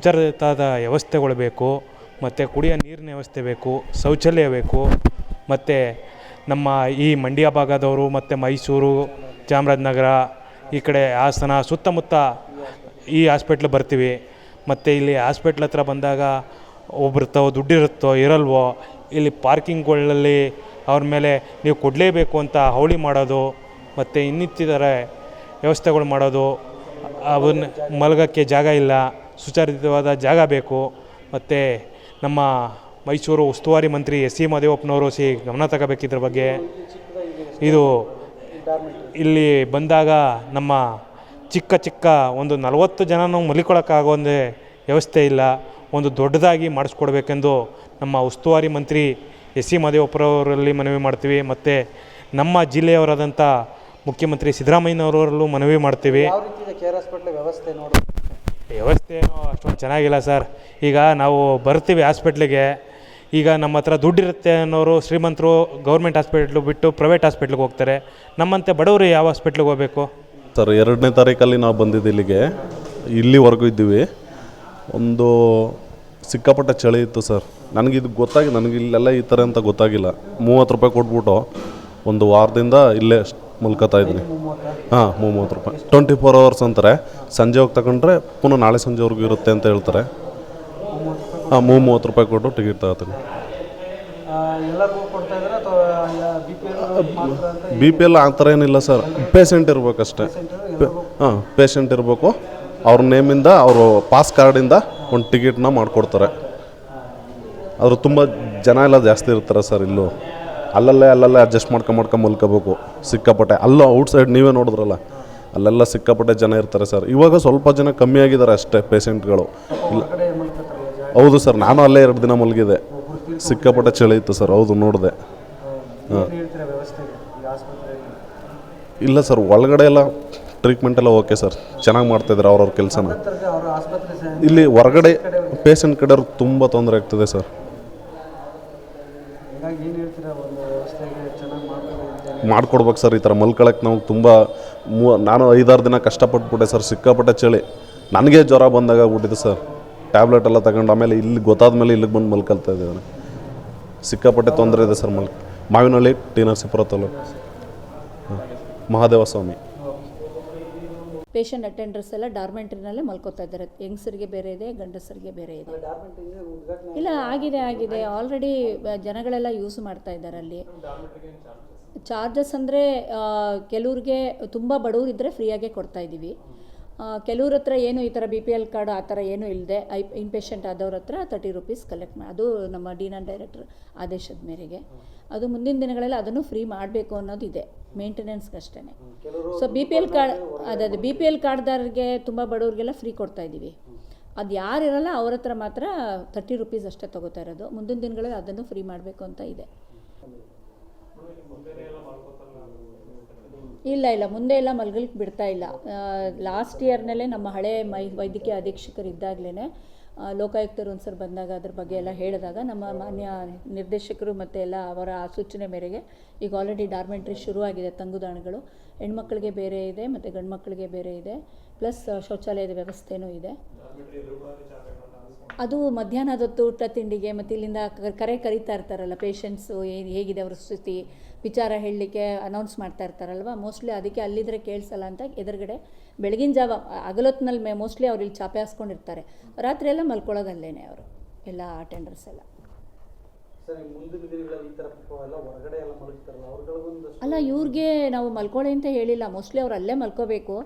ಸುಚರಿತಾದ ವ್ಯವಸ್ಥೆಗಳು ಬೇಕು ಮತ್ತು ಕುಡಿಯೋ ನೀರಿನ ವ್ಯವಸ್ಥೆ ಬೇಕು, ಶೌಚಾಲಯ ಬೇಕು, ಮತ್ತು ನಮ್ಮ ಈ ಮಂಡ್ಯ ಭಾಗದವರು, ಮತ್ತು ಮೈಸೂರು, ಚಾಮರಾಜನಗರ, ಈ ಕಡೆ ಹಾಸನ ಸುತ್ತಮುತ್ತ ಈ ಹಾಸ್ಪಿಟ್ಲ್ ಬರ್ತೀವಿ. ಮತ್ತು ಇಲ್ಲಿ ಹಾಸ್ಪಿಟ್ಲ್ ಹತ್ರ ಬಂದಾಗ ಒಬ್ರು ದುಡ್ಡಿರುತ್ತೋ, ಇರಲ್ವೋ, ಇಲ್ಲಿ ಪಾರ್ಕಿಂಗ್ಗಳಲ್ಲಿ ಅವ್ರ ಮೇಲೆ ನೀವು ಕೊಡಲೇಬೇಕು ಅಂತ ಹೌಳಿ ಮಾಡೋದು, ಮತ್ತು ಇನ್ನಿತ್ತಿದ್ದಾರೆ ವ್ಯವಸ್ಥೆಗಳು ಮಾಡೋದು, ಅವನ್ನ ಮಲಗೋಕ್ಕೆ ಜಾಗ ಇಲ್ಲ. ಸುಚಾರಿತವಾದ ಜಾಗ ಬೇಕು. ಮತ್ತು ನಮ್ಮ ಮೈಸೂರು ಉಸ್ತುವಾರಿ ಮಂತ್ರಿ ಎಸ್ ಸಿ ಮಹದೇವಪ್ಪನವರು ಸಿ ಗಮನ ತಗೋಬೇಕಿದ್ರ ಬಗ್ಗೆ. ಇದು ಇಲ್ಲಿ ಬಂದಾಗ ನಮ್ಮ ಚಿಕ್ಕ ಚಿಕ್ಕ ಒಂದು ನಲವತ್ತು ಜನನೂ ಮಲಿಕೊಳ್ಳೋಕ್ಕಾಗೋ ಒಂದು ವ್ಯವಸ್ಥೆ ಇಲ್ಲ. ಒಂದು ದೊಡ್ಡದಾಗಿ ಮಾಡಿಸ್ಕೊಡ್ಬೇಕೆಂದು ನಮ್ಮ ಉಸ್ತುವಾರಿ ಮಂತ್ರಿ ಎಸ್ ಸಿ ಮಹದೇವಪ್ಪರವರಲ್ಲಿ ಮನವಿ ಮಾಡ್ತೀವಿ. ಮತ್ತು ನಮ್ಮ ಜಿಲ್ಲೆಯವರಾದಂಥ ಮುಖ್ಯಮಂತ್ರಿ ಸಿದ್ದರಾಮಯ್ಯನವರಲ್ಲೂ ಮನವಿ ಮಾಡ್ತೀವಿ. ವ್ಯವಸ್ಥೆ ನೋಡಿ ವ್ಯವಸ್ಥೆ ಅಷ್ಟೊಂದು ಚೆನ್ನಾಗಿಲ್ಲ ಸರ್. ಈಗ ನಾವು ಬರ್ತೀವಿ ಹಾಸ್ಪಿಟ್ಲಿಗೆ. ಈಗ ನಮ್ಮ ಹತ್ರ ದುಡ್ಡಿರುತ್ತೆ ಅನ್ನೋರು ಶ್ರೀಮಂತರು ಗೌರ್ಮೆಂಟ್ ಹಾಸ್ಪಿಟ್ಲು ಬಿಟ್ಟು ಪ್ರೈವೇಟ್ ಹಾಸ್ಪಿಟ್ಲಿಗೆ ಹೋಗ್ತಾರೆ. ನಮ್ಮಂತೆ ಬಡವರು ಯಾವ ಹಾಸ್ಪಿಟ್ಲಿಗೆ ಹೋಗಬೇಕು? ಸರ್, ಎರಡನೇ ತಾರೀಕಲ್ಲಿ ನಾವು ಬಂದಿದ್ದು ಇಲ್ಲಿಗೆ. ಇಲ್ಲಿವರೆಗೂ ಇದ್ದೀವಿ. ಒಂದು ಸಿಕ್ಕಾಪಟ್ಟೆ ಚಳಿ ಇತ್ತು ಸರ್. ನನಗಿದು ಗೊತ್ತಾಗಿ, ನನಗೆ ಇಲ್ಲೆಲ್ಲ ಈ ಥರ ಅಂತ ಗೊತ್ತಾಗಿಲ್ಲ. ಮೂವತ್ತು ರೂಪಾಯಿ ಕೊಟ್ಬಿಟ್ಟು ಒಂದು ವಾರದಿಂದ ಇಲ್ಲೇ ಮುಲ್ಕೋತಾ ಇದ್ದೀನಿ ಹಾಂ ಮೂವತ್ತು ರೂಪಾಯಿ. ಟ್ವೆಂಟಿ ಫೋರ್ ಅವರ್ಸ್ ಅಂತಾರೆ. ಸಂಜೆ ಹೋಗಿ ತಗೊಂಡ್ರೆ ಪುನಃ ನಾಳೆ ಸಂಜೆವರೆಗೂ ಇರುತ್ತೆ ಅಂತ ಹೇಳ್ತಾರೆ. ಹಾಂ ಮೂವತ್ತು ರೂಪಾಯಿ ಕೊಟ್ಟು ಟಿಕೆಟ್ ತಗೋತೀನಿ. ಬಿ ಪಿ ಎಲ್ ಆ ಥರ ಏನಿಲ್ಲ ಸರ್. ಪೇಷಂಟ್ ಇರಬೇಕಷ್ಟೇ. ಹಾಂ ಪೇಷಂಟ್ ಇರಬೇಕು. ಅವ್ರ ನೇಮಿಂದ ಅವರು ಪಾಸ್ ಕಾರ್ಡಿಂದ ಒಂದು ಟಿಕೆಟ್ನ ಮಾಡಿಕೊಡ್ತಾರೆ. ಆದರೂ ತುಂಬ ಜನ ಎಲ್ಲ ಜಾಸ್ತಿ ಇರ್ತಾರೆ ಸರ್ ಇಲ್ಲೂ. ಅಲ್ಲಲ್ಲೇ ಅಲ್ಲಲ್ಲೇ ಅಡ್ಜಸ್ಟ್ ಮಾಡ್ಕೊಂಡು ಮಾಡ್ಕೊಂಡು ಮಲ್ಕೋಬೇಕು. ಸಿಕ್ಕಾಪಟ್ಟೆ. ಅಲ್ಲೂ ಔಟ್ಸೈಡ್ ನೀವೇ ನೋಡಿದ್ರಲ್ಲ? ಅಲ್ಲೆಲ್ಲ ಸಿಕ್ಕಾಪಟ್ಟೆ ಜನ ಇರ್ತಾರೆ ಸರ್ ಇವಾಗ ಸ್ವಲ್ಪ ಜನ ಕಮ್ಮಿ ಆಗಿದ್ದಾರೆ ಅಷ್ಟೇ ಪೇಷೆಂಟ್ಗಳು ಇಲ್ಲ. ಹೌದು ಸರ್ ನಾನು ಅಲ್ಲೇ ಎರಡು ದಿನ ಮಲಗಿದೆ ಸಿಕ್ಕಾಪಟ್ಟೆ ಚಳಿ ಇತ್ತು ಸರ್ ಹೌದು, ನೋಡಿದೆ. ಹಾಂ. ಇಲ್ಲ ಸರ್ ಒಳಗಡೆ ಎಲ್ಲ ಟ್ರೀಟ್ಮೆಂಟ್ ಎಲ್ಲ ಓಕೆ ಸರ್ ಚೆನ್ನಾಗಿ ಮಾಡ್ತಾಯಿದ್ದಾರೆ ಅವ್ರವ್ರ ಕೆಲಸನ. ಇಲ್ಲಿ ಹೊರಗಡೆ ಪೇಷಂಟ್ ಕಡೆಯವ್ರಿಗೆ ತುಂಬ ತೊಂದರೆ ಆಗ್ತದೆ ಸರ್ ಹೀಗಾಗಿ ಏನು ಹೇಳ್ತೀರಾ ಒಂದು ವ್ಯವಸ್ಥೆಗೆ ಚೆನ್ನಾಗಿ ಮಾಡ್ತಾರೆ ಮಾಡ್ಕೊಡ್ಬೇಕು ಸರ್, ಈ ಥರ ಮಲ್ಕೊಳಕ್ಕೆ ನಮಗೆ ತುಂಬ ಮೂ, ನಾನು ಐದಾರು ದಿನ ಕಷ್ಟಪಟ್ಬಿಟ್ಟೆ ಸರ್, ಸಿಕ್ಕಾಪಟ್ಟೆ ಚಳಿ. ನನಗೆ ಜ್ವರ ಬಂದಾಗ ಆಗ್ಬಿಟ್ಟಿದೆ ಸರ್. ಟ್ಯಾಬ್ಲೆಟ್ ಎಲ್ಲ ತಗೊಂಡು ಆಮೇಲೆ ಇಲ್ಲಿ ಗೊತ್ತಾದ ಮೇಲೆ ಇಲ್ಲಿಗೆ ಬಂದು ಮಲ್ಕೊಳ್ತಾ ಇದ್ದಾನೆ ಸಿಕ್ಕಾಪಟ್ಟೆ ತೊಂದರೆ ಇದೆ ಸರ್ ಮಲ್ Mavinahalli T Narasipura taluk. Mahadeva Swamy. Patient attenders ಎಲ್ಲ ಡಾರ್ಮೆಂಟ್ರಿನಲ್ಲೇ ಮಲ್ಕೋತಾ ಇದ್ದಾರೆ. ಹೆಂಗಸರಿಗೆ ಬೇರೆ ಇದೆ ಗಂಡಸರಿಗೆ ಬೇರೆ ಇದೆ. ಇಲ್ಲ ಆಗಿದೆ. ಆಗಿದೆ ಆಲ್ರೆಡಿ ಜನಗಳೆಲ್ಲ ಯೂಸ್ ಮಾಡ್ತಾ ಇದ್ದಾರೆ ಅಲ್ಲಿ. ಚಾರ್ಜಸ್ ಅಂದರೆ ಕೆಲವ್ರಿಗೆ ತುಂಬ ಬಡವರಿದ್ದರೆ ಫ್ರೀಯಾಗೇ ಕೊಡ್ತಾ ಇದ್ದೀವಿ ಕೆಲವ್ರ ಹತ್ರ ಏನು ಈ ಥರ ಬಿ ಪಿ ಎಲ್ ಕಾರ್ಡ್ ಆ ಥರ ಏನೂ ಇಲ್ಲದೆ ಐ ಇನ್ಪೇಷಂಟ್ ಆದವ್ರ ಹತ್ರ ತರ್ಟಿ ರುಪೀಸ್ ಕಲೆಕ್ಟ್ ಮಾಡಿ ಅದು ನಮ್ಮ ಡಿನ್ ಆ್ಯಂಡ್ ಡೈರೆಕ್ಟರ್ ಆದೇಶದ ಮೇರೆಗೆ. ಅದು ಮುಂದಿನ ದಿನಗಳಲ್ಲಿ ಅದನ್ನು ಫ್ರೀ ಮಾಡಬೇಕು ಅನ್ನೋದು ಇದೆ ಮೇಂಟೆನೆನ್ಸ್ಗಷ್ಟೇ so B P L card ಅದೇ ಬಿ ಪಿ ಎಲ್ ಕಾರ್ಡ್ದಾರರಿಗೆ ತುಂಬ ಬಡವ್ರಿಗೆಲ್ಲ ಫ್ರೀ ಕೊಡ್ತಾ ಇದ್ದೀವಿ. ಅದು ಯಾರು ಇರಲ್ಲ ಅವ್ರ ಹತ್ರ ಮಾತ್ರ ತರ್ಟಿ ರುಪೀಸ್ ಅಷ್ಟೇ ತೊಗೋತಾ ಇರೋದು. ಮುಂದಿನ ದಿನಗಳಲ್ಲಿ ಅದನ್ನು ಫ್ರೀ ಮಾಡಬೇಕು ಅಂತ ಇದೆ. ಇಲ್ಲ ಇಲ್ಲ. ಮುಂದೆ ಎಲ್ಲ ಮಲ್ಗಲಿಕ್ಕೆ ಬಿಡ್ತಾ ಇಲ್ಲ. ಲಾಸ್ಟ್ ಇಯರ್ನಲ್ಲೇ ನಮ್ಮ ಹಳೆ ಮೈ, ವೈದ್ಯಕೀಯ ಅಧೀಕ್ಷಕರು ಇದ್ದಾಗಲೇ ಲೋಕಾಯುಕ್ತರು ಒಂದ್ಸರಿ ಬಂದಾಗ ಅದ್ರ ಬಗ್ಗೆ ಎಲ್ಲ ಹೇಳಿದಾಗ ನಮ್ಮ ಮಾನ್ಯ ನಿರ್ದೇಶಕರು ಮತ್ತು ಎಲ್ಲ ಅವರ ಸೂಚನೆ ಮೇರೆಗೆ ಈಗ ಆಲ್ರೆಡಿ ಡಾರ್ಮೆಂಟ್ರಿ ಶುರುವಾಗಿದೆ ತಂಗುದಾಣಗಳು. ಹೆಣ್ಮಕ್ಳಿಗೆ ಬೇರೆ ಇದೆ, ಮತ್ತು ಗಂಡು ಮಕ್ಕಳಿಗೆ ಬೇರೆ ಇದೆ ಪ್ಲಸ್ ಶೌಚಾಲಯದ ವ್ಯವಸ್ಥೆನೂ ಇದೆ. ಅದು ಮಧ್ಯಾಹ್ನದ ಹೊತ್ತು ಊಟ ತಿಂಡಿಗೆ ಮತ್ತು ಇಲ್ಲಿಂದ ಕರೆ ಕರಿತಾ ಇರ್ತಾರಲ್ಲ ಪೇಷಂಟ್ಸು ಏನು ಹೇಗಿದೆ ಅವ್ರ ಸ್ಥಿತಿ? ವಿಚಾರ ಹೇಳಲಿಕ್ಕೆ ಅನೌನ್ಸ್ ಮಾಡ್ತಾ ಇರ್ತಾರಲ್ವ? ಮೋಸ್ಟ್ಲಿ ಅದಕ್ಕೆ ಅಲ್ಲಿದ್ರೆ ಕೇಳಿಸಲ್ಲ ಅಂತ ಎದುರುಗಡೆ ಬೆಳಗಿನ ಜಾವ ಅಗಲೊತ್ತಿನಲ್ಲಿ ಮೇ ಮೋಸ್ಟ್ಲಿ ಅವ್ರು ಇಲ್ಲಿ ಚಾಪೆ ಹಾಸ್ಕೊಂಡಿರ್ತಾರೆ. ರಾತ್ರಿ ಎಲ್ಲ ಮಲ್ಕೊಳ್ಳೋದಲ್ಲೇನೆ ಅವರು ಎಲ್ಲ ಅಟೆಂಡರ್ಸ್ ಎಲ್ಲ. ಅಲ್ಲ ಇವ್ರಿಗೆ ನಾವು ಮಲ್ಕೊಳ್ಳಿ ಅಂತ ಹೇಳಿಲ್ಲ ಮೋಸ್ಟ್ಲಿ ಅವ್ರು ಅಲ್ಲೇ ಮಲ್ಕೋಬೇಕು.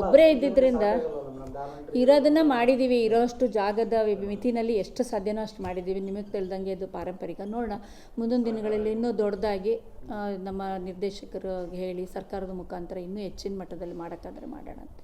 ಒಬ್ಬರೇ ಇದ್ದಿದ್ದರಿಂದ ಇರೋದನ್ನ ಮಾಡಿದ್ದೀವಿ ಇರೋಷ್ಟು ಜಾಗದ ಮಿತಿನಲ್ಲಿ ಎಷ್ಟು ಸಾಧ್ಯನೋ ಅಷ್ಟು ಮಾಡಿದ್ದೀವಿ ನಿಮಗೆ ತಿಳಿದಂಗೆ ಇದು ಪಾರಂಪರಿಕ. ನೋಡೋಣ, ಮುಂದಿನ ದಿನಗಳಲ್ಲಿ ಇನ್ನೂ ದೊಡ್ಡದಾಗಿ ನಮ್ಮ ನಿರ್ದೇಶಕರು ಹೇಳಿ, ಸರ್ಕಾರದ ಮುಖಾಂತರ ಇನ್ನೂ ಹೆಚ್ಚಿನ ಮಟ್ಟದಲ್ಲಿ ಮಾಡೋಕ್ಕಾದ್ರೆ ಮಾಡೋಣ ಅಂತ.